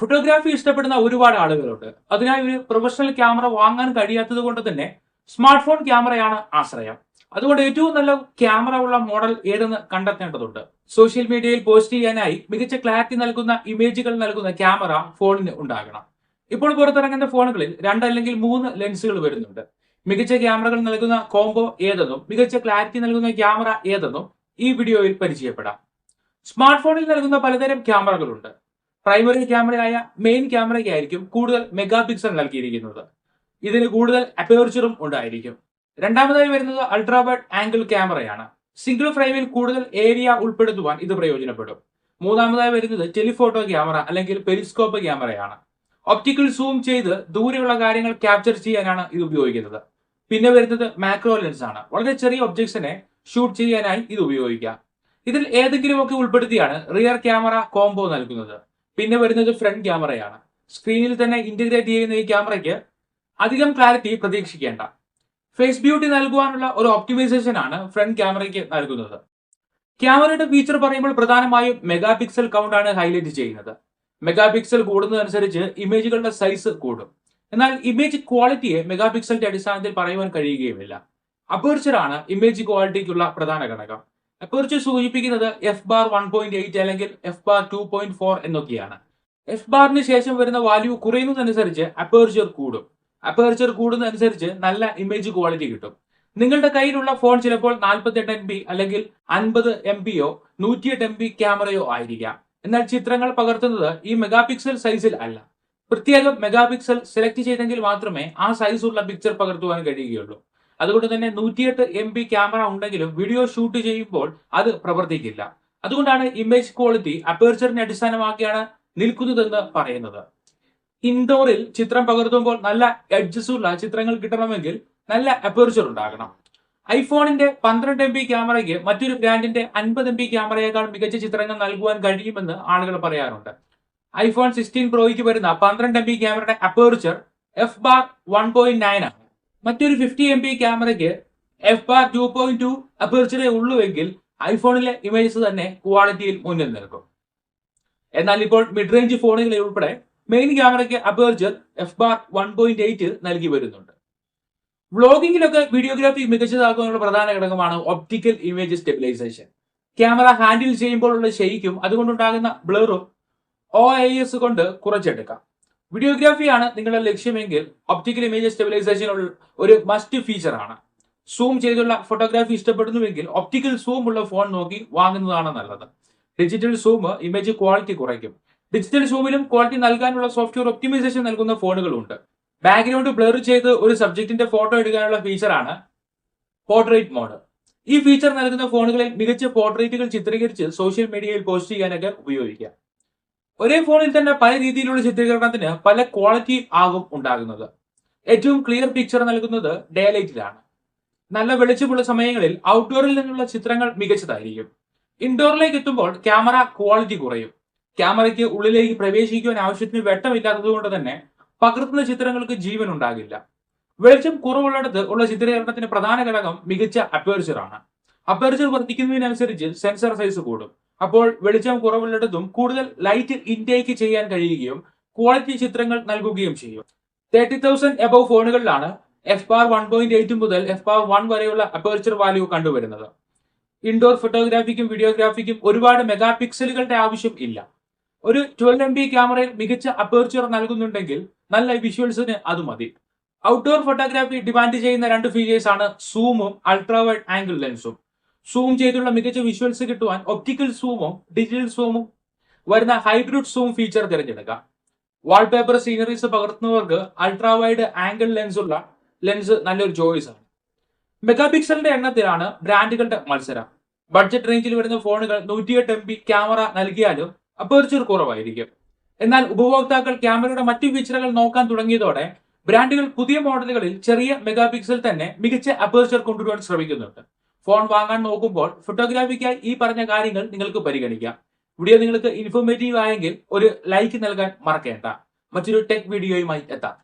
Photography ഇഷ്ടപ്പെടുന്ന ഒരുപാട് ആളുകളുണ്ട്. അതിനായി ഒരു പ്രൊഫഷണൽ ക്യാമറ വാങ്ങാൻ കഴിയാത്തത് കൊണ്ട് തന്നെ സ്മാർട്ട് ഫോൺ ക്യാമറയാണ് ആശ്രയം. അതുകൊണ്ട് ഏറ്റവും നല്ല ക്യാമറ ഉള്ള മോഡൽ ഏതെന്ന് കണ്ടെത്തേണ്ടതുണ്ട്. സോഷ്യൽ മീഡിയയിൽ പോസ്റ്റ് ചെയ്യാനായി മികച്ച ക്ലാരിറ്റി നൽകുന്ന ഇമേജുകൾ നൽകുന്ന ക്യാമറ ഫോണിന് ഉണ്ടാകണം. ഇപ്പോൾ പുറത്തിറങ്ങുന്ന ഫോണുകളിൽ രണ്ടല്ലെങ്കിൽ മൂന്ന് ലെൻസുകൾ വരുന്നുണ്ട്. മികച്ച ക്യാമറകൾ നൽകുന്ന കോംബോ ഏതെന്നും മികച്ച ക്ലാരിറ്റി നൽകുന്ന ക്യാമറ ഏതെന്നും ഈ വീഡിയോയിൽ പരിചയപ്പെടാം. സ്മാർട്ട് ഫോണിൽ നൽകുന്ന പലതരം ക്യാമറകളുണ്ട് പ്രൈമറി ക്യാമറയായ മെയിൻ ക്യാമറയ്ക്കായിരിക്കും കൂടുതൽ മെഗാ പിക്സൽ നൽകിയിരിക്കുന്നത്. ഇതിന് കൂടുതൽ അപ്പേർച്ചറും ഉണ്ടായിരിക്കും. രണ്ടാമതായി വരുന്നത് അൾട്രാവൈഡ് ആംഗിൾ ക്യാമറയാണ് സിംഗിൾ ഫ്രെയിമിൽ കൂടുതൽ ഏരിയ ഉൾപ്പെടുത്തുവാൻ ഇത് പ്രയോജനപ്പെടും. മൂന്നാമതായി വരുന്നത് ടെലിഫോട്ടോ ക്യാമറ അല്ലെങ്കിൽ പെരിസ്കോപ്പ് ക്യാമറയാണ് ഒപ്റ്റിക്കൽ സൂം ചെയ്ത് ദൂരെയുള്ള കാര്യങ്ങൾ ക്യാപ്ചർ ചെയ്യാനാണ് ഇത് ഉപയോഗിക്കുന്നത്. പിന്നെ വരുന്നത് മാക്രോ ലെൻസ് ആണ് വളരെ ചെറിയ ഒബ്ജക്ട്സിനെ ഷൂട്ട് ചെയ്യാനായി ഇത് ഉപയോഗിക്കാം. ഇതിൽ ഏതെങ്കിലുമൊക്കെ ഉൾപ്പെടുത്തിയാണ് റിയർ ക്യാമറ കോംബോ നൽകുന്നത്. പിന്നെ വരുന്നത് ഫ്രണ്ട് ക്യാമറയാണ് സ്ക്രീനിൽ തന്നെ ഇന്റഗ്രേറ്റ് ചെയ്യുന്ന ഈ ക്യാമറയ്ക്ക് അധികം ക്ലാരിറ്റി പ്രതീക്ഷിക്കേണ്ട. ഫേസ് ബ്യൂട്ടി നൽകുവാനുള്ള ഒരു ഒപ്റ്റിമൈസേഷൻ ആണ് ഫ്രണ്ട് ക്യാമറയ്ക്ക് നൽകുന്നത്. ക്യാമറയുടെ ഫീച്ചർ പറയുമ്പോൾ പ്രധാനമായും മെഗാ പിക്സൽ കൗണ്ട് ആണ് ഹൈലൈറ്റ് ചെയ്യുന്നത്. മെഗാ പിക്സൽ കൂടുന്നതനുസരിച്ച് ഇമേജുകളുടെ സൈസ് കൂടും. എന്നാൽ ഇമേജ് ക്വാളിറ്റിയെ മെഗാ പിക്സലിന്റെ അടിസ്ഥാനത്തിൽ പറയുവാൻ കഴിയുകയുമില്ല. അപേർച്ചറാണ് ഇമേജ് ക്വാളിറ്റിക്കുള്ള പ്രധാന ഘടകം. അപ്പേർച്ചർ സൂചിപ്പിക്കുന്നത് F bar one point eight അല്ലെങ്കിൽ F bar two point four എന്നൊക്കെയാണ്. എഫ് ബാറിന് ശേഷം വരുന്ന വാല്യൂ കുറയുന്നതനുസരിച്ച് അപ്പേർച്ചർ കൂടും. അപ്പേർച്ചർ കൂടുന്നതനുസരിച്ച് നല്ല ഇമേജ് ക്വാളിറ്റി കിട്ടും. നിങ്ങളുടെ കയ്യിലുള്ള ഫോൺ ചിലപ്പോൾ നാൽപ്പത്തെട്ട് എം ബി അല്ലെങ്കിൽ അൻപത് എം ബിയോ നൂറ്റിയെട്ട് എം ബി ക്യാമറയോ ആയിരിക്കാം. എന്നാൽ ചിത്രങ്ങൾ പകർത്തുന്നത് ഈ മെഗാപിക്സൽ സൈസിൽ അല്ല. പ്രത്യേകം മെഗാപിക്സൽ സെലക്ട് ചെയ്തെങ്കിൽ മാത്രമേ ആ സൈസുള്ള പിക്ചർ പകർത്തുവാൻ കഴിയുകയുള്ളൂ. അതുകൊണ്ട് തന്നെ നൂറ്റിയെട്ട് എം ബി ക്യാമറ ഉണ്ടെങ്കിലും വീഡിയോ ഷൂട്ട് ചെയ്യുമ്പോൾ അത് പ്രവർത്തിക്കില്ല. അതുകൊണ്ടാണ് ഇമേജ് ക്വാളിറ്റി അപ്പേർച്ചറിനെ അടിസ്ഥാനമാക്കിയാണ് നിൽക്കുന്നതെന്ന് പറയുന്നത്. ഇൻഡോറിൽ ചിത്രം പകർത്തുമ്പോൾ നല്ല എഡ്ജസ് ഉള്ള ചിത്രങ്ങൾ കിട്ടണമെങ്കിൽ നല്ല അപ്പേർച്ചർ ഉണ്ടാകണം. ഐഫോണിന്റെ പന്ത്രണ്ട് എം ബി ക്യാമറയ്ക്ക് മറ്റൊരു ബ്രാൻഡിന്റെ അൻപത് എം ബി ക്യാമറയേക്കാൾ മികച്ച ചിത്രങ്ങൾ നൽകുവാൻ കഴിയുമെന്ന് ആളുകൾ പറയാറുണ്ട്. ഐഫോൺ സിക്സ്റ്റീൻ പ്രോയ്ക്ക് വരുന്ന പന്ത്രണ്ട് എം ബി ക്യാമറയുടെ aperture F bar one point nine ആണ്. മറ്റൊരു ഫിഫ്റ്റി എം ബി ക്യാമറയ്ക്ക് F bar two point two അപേർച്ചറേ ഉള്ളുവെങ്കിൽ ഐഫോണിലെ ഇമേജസ് തന്നെ ക്വാളിറ്റിയിൽ മുന്നിൽ നിൽക്കും. എന്നാൽ ഇപ്പോൾ മിഡ് റേഞ്ച് ഫോണുകളിൽ ഉൾപ്പെടെ മെയിൻ ക്യാമറയ്ക്ക് aperture F bar one point eight നൽകി വരുന്നുണ്ട്. വ്ളോഗിങ്ങിലൊക്കെ വീഡിയോഗ്രാഫി മികച്ചതാക്കുന്നതിനുള്ള പ്രധാന ഘടകമാണ് optical image stabilisation camera handle ചെയ്യുമ്പോഴുള്ള ഷെയ്ക്കും അതുകൊണ്ടുണ്ടാകുന്ന ബ്ലറും ഒ ഐ എസ് കൊണ്ട് കുറച്ചെടുക്കാം. വീഡിയോഗ്രാഫിയാണ് നിങ്ങളുടെ ലക്ഷ്യമെങ്കിൽ ഒപ്റ്റിക്കൽ ഇമേജ് സ്റ്റെബിലൈസേഷൻ ഒരു മസ്റ്റ് ഫീച്ചർ ആണ്. സൂം ചെയ്തുള്ള ഫോട്ടോഗ്രാഫി ഇഷ്ടപ്പെടുന്നുവെങ്കിൽ ഒപ്റ്റിക്കൽ സൂം ഉള്ള ഫോൺ നോക്കി വാങ്ങുന്നതാണ് നല്ലത്. ഡിജിറ്റൽ സൂം ഇമേജ് ക്വാളിറ്റി കുറയ്ക്കും. ഡിജിറ്റൽ സൂമിലും ക്വാളിറ്റി നൽകാനുള്ള സോഫ്റ്റ്വെയർ ഒപ്റ്റിമൈസേഷൻ നൽകുന്ന ഫോണുകളുണ്ട് ബാക്ക്ഗ്രൗണ്ട് ബ്ലർ ചെയ്ത് ഒരു സബ്ജക്റ്റിന്റെ ഫോട്ടോ എടുക്കാനുള്ള ഫീച്ചറാണ് പോർട്രേറ്റ് മോഡ് ഈ ഫീച്ചർ നൽകുന്ന ഫോണുകളിൽ മികച്ച പോർട്രേറ്റുകൾ ചിത്രീകരിച്ച് സോഷ്യൽ മീഡിയയിൽ പോസ്റ്റ് ചെയ്യാനൊക്കെ ഉപയോഗിക്കാം. ഒരേ ഫോണിൽ തന്നെ പല രീതിയിലുള്ള ചിത്രീകരണത്തിന് പല ക്വാളിറ്റി ആകും ഉണ്ടാകുന്നത്. ഏറ്റവും ക്ലിയർ പിക്ചർ നൽകുന്നത് ഡേ ലൈറ്റിലാണ് നല്ല വെളിച്ചമുള്ള സമയങ്ങളിൽ ഔട്ട്ഡോറിൽ നിന്നുള്ള ചിത്രങ്ങൾ മികച്ചതായിരിക്കും. ഇൻഡോറിലേക്ക് എത്തുമ്പോൾ ക്യാമറ ക്വാളിറ്റി കുറയും. ക്യാമറയ്ക്ക് ഉള്ളിലേക്ക് പ്രവേശിക്കുവാൻ ആവശ്യത്തിന് വെട്ടമില്ലാത്തത് കൊണ്ട് തന്നെ പകർത്തുന്ന ചിത്രങ്ങൾക്ക് ജീവൻ ഉണ്ടാകില്ല. വെളിച്ചം കുറവുള്ളിടത്ത് ഉള്ള ചിത്രീകരണത്തിന്റെ പ്രധാന ഘടകം മികച്ച അപ്പേർച്ചർ ആണ്. അപ്പേർച്ചർ വർദ്ധിക്കുന്നതിനനുസരിച്ച് സെൻസർ സൈസ് കൂടും. അപ്പോൾ വെളിച്ചം കുറവുള്ളിടത്തും കൂടുതൽ ലൈറ്റ് ഇൻടേക്ക് ചെയ്യാൻ കഴിയുകയും ക്വാളിറ്റി ചിത്രങ്ങൾ നൽകുകയും ചെയ്യും. Thirty thousand above ഫോണുകളിലാണ് F bar one point eight മുതൽ എഫ് പാർ വൺ വരെയുള്ള അപ്പേർച്ചർ വാല്യൂ കണ്ടുവരുന്നത്. ഇൻഡോർ ഫോട്ടോഗ്രാഫിക്കും വീഡിയോഗ്രാഫിക്കും ഒരുപാട് മെഗാ പിക്സലുകളുടെ ആവശ്യം ഇല്ല. ഒരു ട്വൽവ് എം ബി ക്യാമറയിൽ മികച്ച അപ്പേർച്ചർ നൽകുന്നുണ്ടെങ്കിൽ നല്ല വിഷ്വൽസിന് അത് മതി. ഔട്ട്ഡോർ ഫോട്ടോഗ്രാഫി ഡിമാൻഡ് ചെയ്യുന്ന രണ്ട് ഫീച്ചേഴ്സ് ആണ് സൂമും അൾട്രാവൈഡ് ആംഗിൾ ലെൻസും സൂം ചെയ്തുള്ള മികച്ച വിഷ്വൽസ് കിട്ടുവാൻ ഒപ്റ്റിക്കൽ സൂമും ഡിജിറ്റൽ സൂമും വരുന്ന ഹൈബ്രിഡ് സൂം ഫീച്ചർ തിരഞ്ഞെടുക്കാം. വാൾപേപ്പർ സീനറീസ് പകർത്തുന്നവർക്ക് അൾട്രാവൈഡ് ആംഗിൾ ലെൻസ് ഉള്ള ലെൻസ് നല്ലൊരു ചോയ്സ് ആണ്. മെഗാപിക്സലിന്റെ എണ്ണത്തിലാണ് ബ്രാൻഡുകളുടെ മത്സരം. ബഡ്ജറ്റ് റേഞ്ചിൽ വരുന്ന ഫോണുകൾ നൂറ്റിയെട്ട് എം ബി ക്യാമറ നൽകിയാലും അപ്പേർച്ചർ കുറവായിരിക്കും. എന്നാൽ ഉപഭോക്താക്കൾ ക്യാമറയുടെ മറ്റു ഫീച്ചറുകൾ നോക്കാൻ തുടങ്ങിയതോടെ ബ്രാൻഡുകൾ പുതിയ മോഡലുകളിൽ ചെറിയ മെഗാപിക്സൽ തന്നെ മികച്ച അപ്പേർച്ചർ കൊണ്ടുവരാൻ ശ്രമിക്കുന്നുണ്ട്. ഫോൺ വാങ്ങാൻ നോക്കുമ്പോൾ ഫോട്ടോഗ്രാഫിക്കായി ഈ പറഞ്ഞ കാര്യങ്ങൾ നിങ്ങൾക്ക് പരിഗണിക്കാം. വീഡിയോ നിങ്ങൾക്ക് ഇൻഫോർമേറ്റീവ് ആയെങ്കിൽ ഒരു ലൈക്ക് നൽകാൻ മറക്കേണ്ട. മറ്റൊരു ടെക് വീഡിയോയുമായി എത്താം.